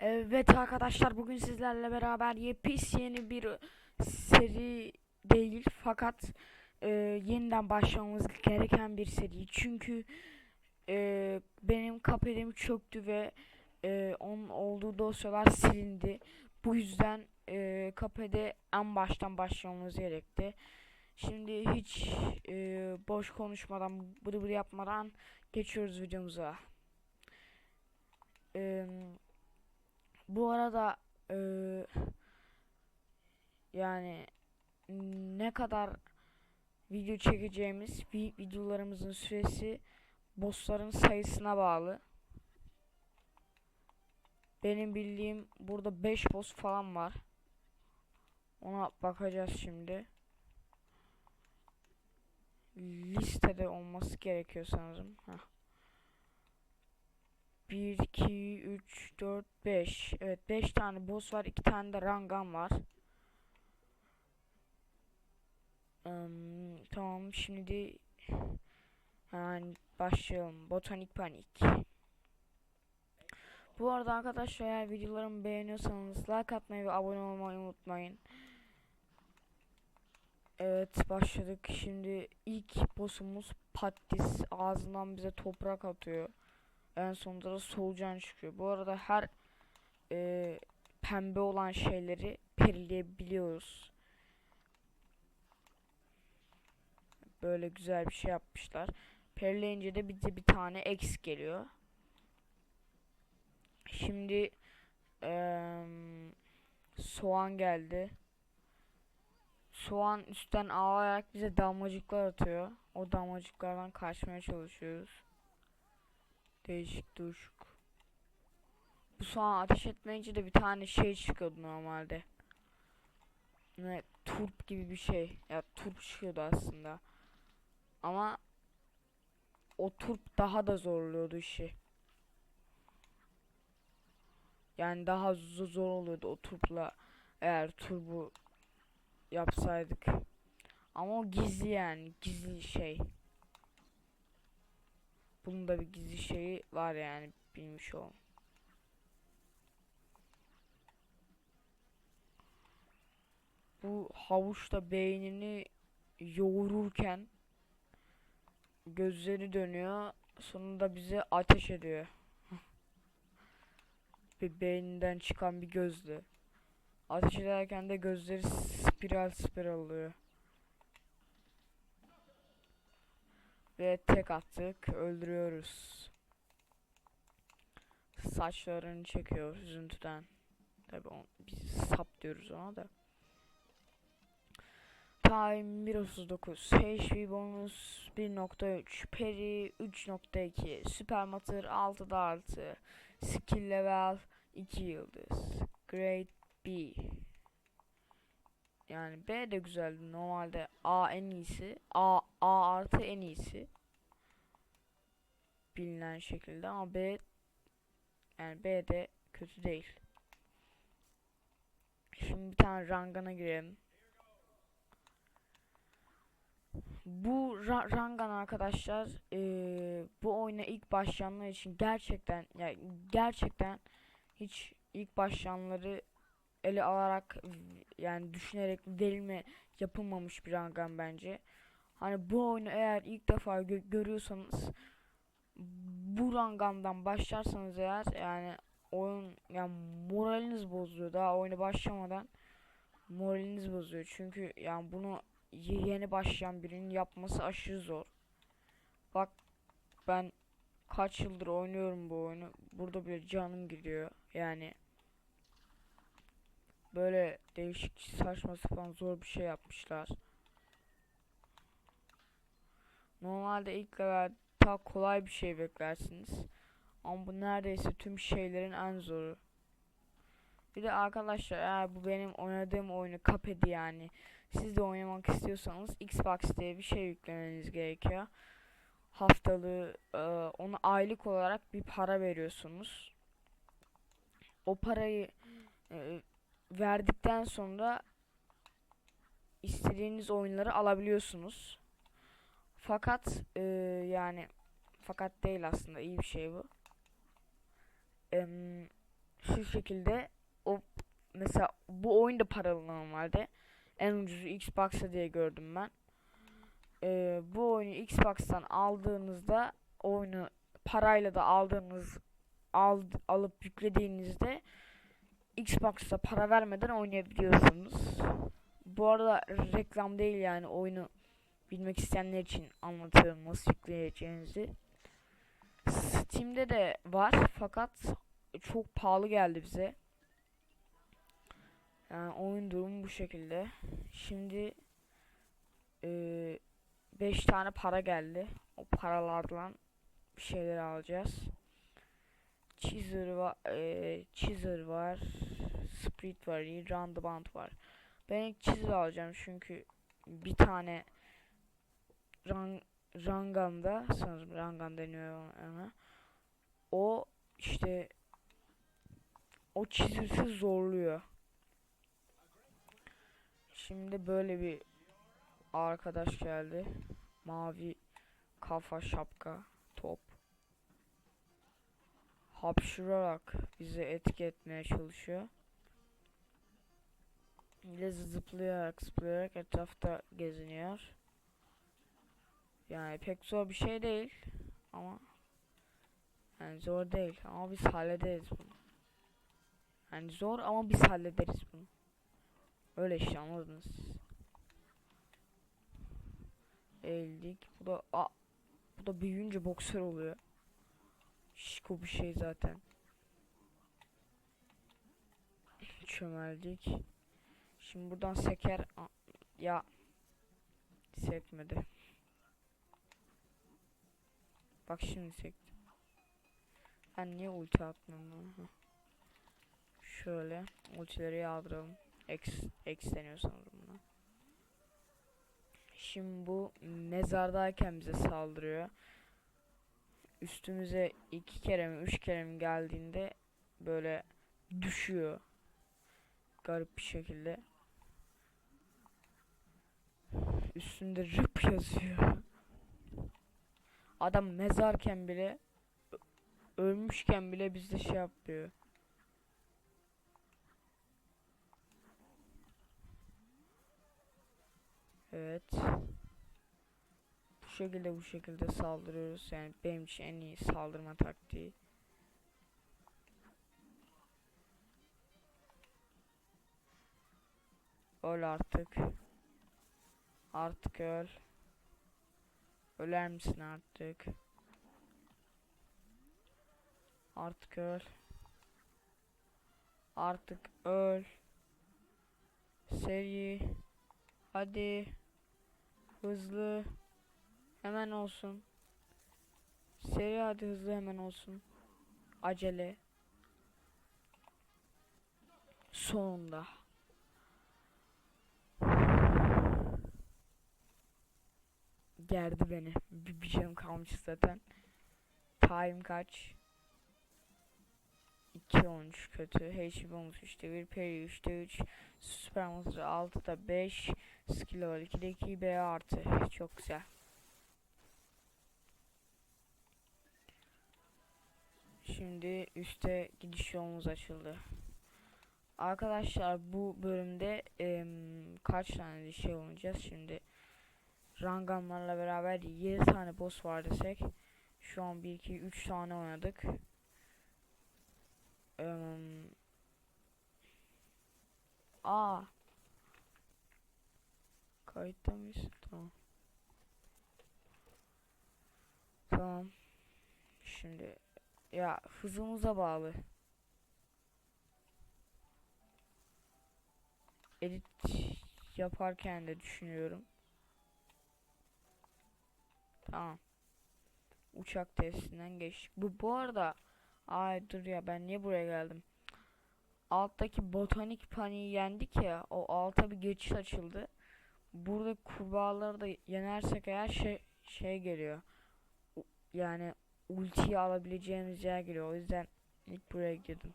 Evet arkadaşlar bugün sizlerle beraber yepis yeni bir seri değil fakat e, yeniden başlamamız gereken bir seri. Çünkü e, benim kapedim çöktü ve e, onun olduğu dosyalar silindi. Bu yüzden e, kapede en baştan başlamamız gerekti. Şimdi hiç e, boş konuşmadan, bıdı bıdı yapmadan geçiyoruz videomuza. Eee bu arada eee, yani ne kadar video çekeceğimiz vi- videolarımızın süresi bossların sayısına bağlı. Benim bildiğim burada 5 boss falan var. Ona bakacağız şimdi. Listede olması gerekiyor sanırım. Heh. 1, 2, 3, 4, 5. Evet 5 tane boss var. 2 tane de rangan var. Em, tamam şimdi hemen başlayalım. Botanik panik. Bu arada arkadaşlar eğer videolarımı beğeniyorsanız like atmayı ve abone olmayı unutmayın. Evet başladık. Şimdi ilk boss'umuz Pattis. Ağzından bize toprak atıyor. En sonunda da solucan çıkıyor. Bu arada her e, pembe olan şeyleri perileyebiliyoruz. Böyle güzel bir şey yapmışlar. Perileyince de bize bir tane X geliyor. Şimdi eee, soğan geldi. Soğan üstten ağlayarak bize damlacıklar atıyor. O damlacıklardan kaçmaya çalışıyoruz. Değişik düşük. Bu soğan ateş etmeyince de bir tane şey çıkıyordu normalde. Ne turp gibi bir şey. Ya turp çıkıyordu aslında. Ama o turp daha da zorluyordu işi. Yani daha zo- zor oluyordu o turpla eğer turbu yapsaydık. Ama o gizli yani gizli şey. Bunun da bir gizli şeyi var yani bilmiş olun. Bu havuçta beynini yoğururken gözleri dönüyor. Sonunda bize ateş ediyor. bir beyninden çıkan bir gözlü. Ateş ederken de gözleri spiral spiral oluyor. Ve tek attık. Öldürüyoruz. Saçlarını çekiyor üzüntüden. Tabi biz sap diyoruz ona da. Time 1.39 HP bonus 1.3 Peri 3.2 Süper Matter 6'da 6 Skill level 2 yıldız Grade B yani B de güzeldi. Normalde A en iyisi. A, A artı en iyisi. Bilinen şekilde ama B yani B de kötü değil. Şimdi bir tane Rangan'a girelim. Bu ra Rangan arkadaşlar eee, bu oyuna ilk başlayanlar için gerçekten ya gerçekten hiç ilk başlayanları ele alarak yani düşünerek verilme yapılmamış bir rangan bence. Hani bu oyunu eğer ilk defa gö- görüyorsanız bu rangamdan başlarsanız eğer yani oyun yani moraliniz bozuyor daha oyuna başlamadan moraliniz bozuyor çünkü yani bunu ye- yeni başlayan birinin yapması aşırı zor. Bak ben kaç yıldır oynuyorum bu oyunu. Burada bile canım gidiyor. Yani böyle değişik saçma sapan zor bir şey yapmışlar. Normalde ilk daha kolay bir şey beklersiniz. Ama bu neredeyse tüm şeylerin en zoru. Bir de arkadaşlar eğer bu benim oynadığım oyunu kapedi yani. Siz de oynamak istiyorsanız Xbox diye bir şey yüklemeniz gerekiyor. Haftalığı e, ona aylık olarak bir para veriyorsunuz. O parayı e, verdikten sonra istediğiniz oyunları alabiliyorsunuz. Fakat e, yani fakat değil aslında iyi bir şey bu. Em, şu şekilde o mesela bu oyun da paralı normalde. En ucuzu Xbox'a diye gördüm ben. Ee, bu oyunu Xbox'tan aldığınızda oyunu parayla da aldığınız al, alıp yüklediğinizde Xbox'ta para vermeden oynayabiliyorsunuz. Bu arada reklam değil yani oyunu bilmek isteyenler için anlatıyorum nasıl yükleyeceğinizi. Steam'de de var fakat çok pahalı geldi bize. Yani oyun durumu bu şekilde. Şimdi 5 tane para geldi. O paralardan bir şeyler alacağız. Cheezer var, e, Cheezer var, Sprit var, Roundabout var. Ben ilk alacağım çünkü bir tane Rang, Rangan'da sanırım Rangan deniyor ona. O işte o çizgisi zorluyor. Şimdi böyle bir arkadaş geldi. Mavi kafa şapka. Hapşırarak bizi etki etmeye çalışıyor. Bir zıplayarak zıplayarak etrafta geziniyor. Yani pek zor bir şey değil ama yani zor değil ama biz hallederiz bunu. Yani zor ama biz hallederiz bunu. Öyle işte anladınız. Eğildik. Bu da a, bu da büyüyünce boksör oluyor. Şiko bir şey zaten. Çömeldik. Şimdi buradan seker. Ya sekmedi. Bak şimdi sekti. Ben niye ulti atmıyorum? Şöyle ultileri yağdıralım. X, X deniyor sanırım buna. Şimdi bu mezardayken bize saldırıyor. Üstümüze iki kere mi üç kere mi geldiğinde böyle düşüyor. Garip bir şekilde. Üstünde rıp yazıyor. Adam mezarken bile ölmüşken bile bizde şey yapıyor. Evet. Şekilde bu şekilde saldırıyoruz. Yani benim için en iyi saldırma taktiği. Öl artık. Artık öl. Öler misin artık? Artık öl. Artık öl. Seri. Hadi. Hızlı. Hemen olsun. Seri hadi hızlı hemen olsun. Acele. Sonunda. Gerdi beni. Bir, bir canım kalmış zaten. Time kaç? 2 olmuş kötü. HP olmuş 3'te 1. Peri 3'te 3. Süper Monster 6'da 5. Skill var 2'de 2. B artı. Çok güzel. Şimdi üste gidiş yolumuz açıldı. Arkadaşlar bu bölümde em, kaç tane şey oynayacağız şimdi. Rangamlarla beraber 7 tane boss var desek. Şu an 1 2 3 tane oynadık. Um, aa. Kayıtta mıyız? Tamam. Tamam. Şimdi ya hızımıza bağlı. Edit yaparken de düşünüyorum. Tamam. Uçak testinden geçtik. Bu bu arada ay dur ya ben niye buraya geldim? Alttaki botanik paniği yendik ya. O alta bir geçiş açıldı. Burada kurbağaları da yenersek eğer şey şey geliyor. Yani ultiyi alabileceğimiz yer geliyor. O yüzden ilk buraya girdim.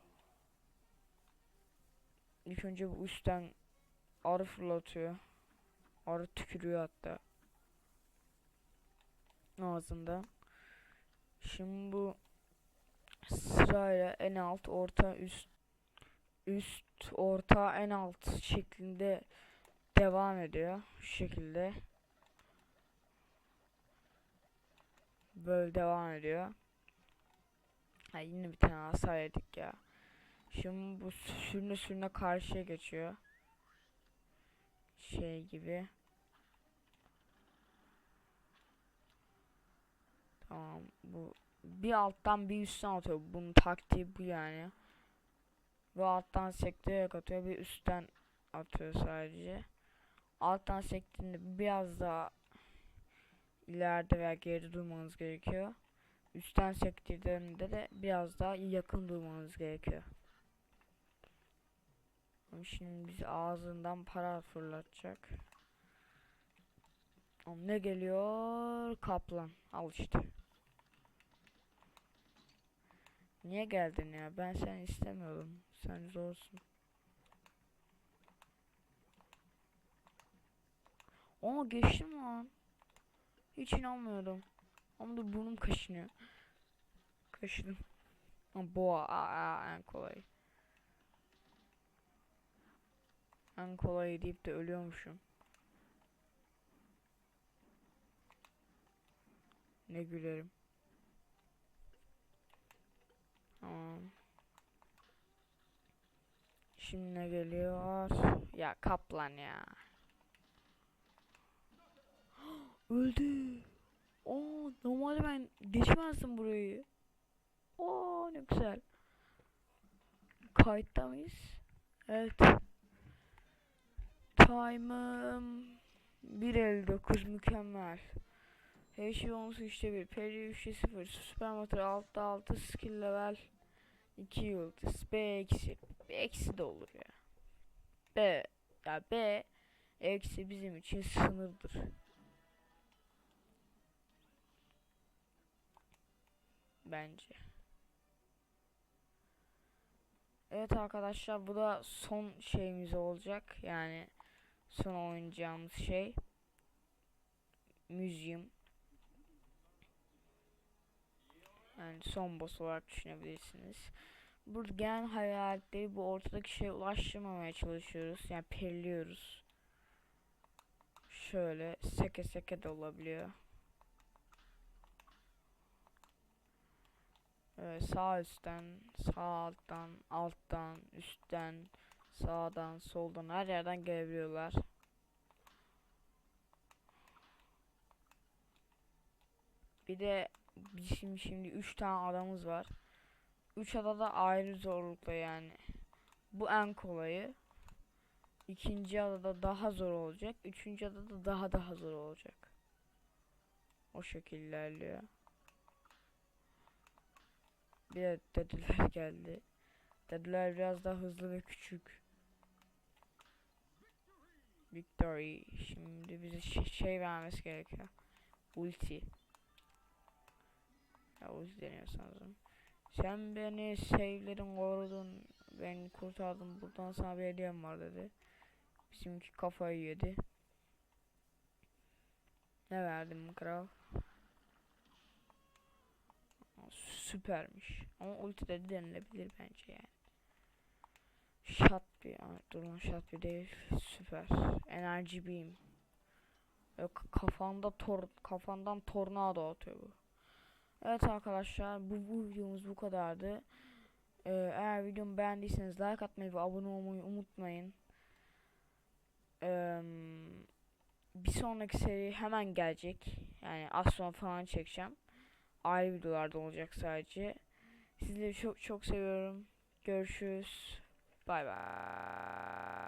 İlk önce bu üstten arı fırlatıyor. Arı tükürüyor hatta. Ağzında. Şimdi bu sırayla en alt, orta, üst üst, orta, en alt şeklinde devam ediyor. Şu şekilde. Böyle devam ediyor. Ha, yine bir tane hasar yedik ya. Şimdi bu sürüne sürüne karşıya geçiyor. Şey gibi. Tamam bu bir alttan bir üstten atıyor. Bunun taktiği bu yani. Bu alttan sektirerek atıyor bir üstten atıyor sadece. Alttan sektiğinde biraz daha ileride veya geride durmanız gerekiyor. Üstten sektirdiğinde de biraz daha yakın durmanız gerekiyor. Şimdi bizi ağzından para fırlatacak. Ne geliyor? Kaplan. Al işte. Niye geldin ya? Ben seni istemiyordum. Sen zorsun. Aa geçtim lan. Hiç inanmıyordum. Ama da burnum kaşınıyor. Kaşıdım. Ama boğa en kolay. En kolay deyip de ölüyormuşum. Ne gülerim. Tamam. Şimdi ne geliyor? Ya kaplan ya. Öldü. Oo, normalde ben geçmezdim burayı. Oo, ne güzel. Kayıtta mıyız? Evet. Time'ım 1.59 mükemmel. Her şey 10 3'te 1. Peri 3'te 0. Süper motor 6'da 6. Skill level 2 yıldız. B eksi. B eksi de olur ya. B. Ya B eksi bizim için sınırdır. Bence. Evet arkadaşlar bu da son şeyimiz olacak. Yani son oynayacağımız şey. Museum. Yani son boss olarak düşünebilirsiniz. Burada gelen hayaletleri bu ortadaki şeye ulaştırmamaya çalışıyoruz. Yani perliyoruz. Şöyle seke seke de olabiliyor. Evet, sağ üstten, sağ alttan, alttan, üstten, sağdan, soldan her yerden gelebiliyorlar. Bir de bizim şimdi 3 tane adamız var. 3 adada ayrı zorlukta yani. Bu en kolayı. İkinci adada daha zor olacak. Üçüncü adada daha daha zor olacak. O şekilde ilerliyor. Bir de dediler geldi. Dediler biraz daha hızlı ve küçük. Victory. Şimdi bize şey, vermesi gerekiyor. Ulti. Ya ulti deniyor sanırım. Sen beni save'lerin korudun. Beni kurtardın. Buradan sana bir hediyem var dedi. Bizimki kafayı yedi. Ne verdim kral? Süpermiş. Ama ulti de denilebilir bence yani. Shot bir dur lan shot bir değil süper. Enerji beam. Yok kafanda tor kafandan tornado atıyor bu. Evet arkadaşlar bu, bu videomuz bu kadardı. Ee, eğer videomu beğendiyseniz like atmayı ve abone olmayı unutmayın. Ee, bir sonraki seri hemen gelecek. Yani az sonra falan çekeceğim ayrı videolarda olacak sadece. Sizleri çok çok seviyorum. Görüşürüz. Bay bay.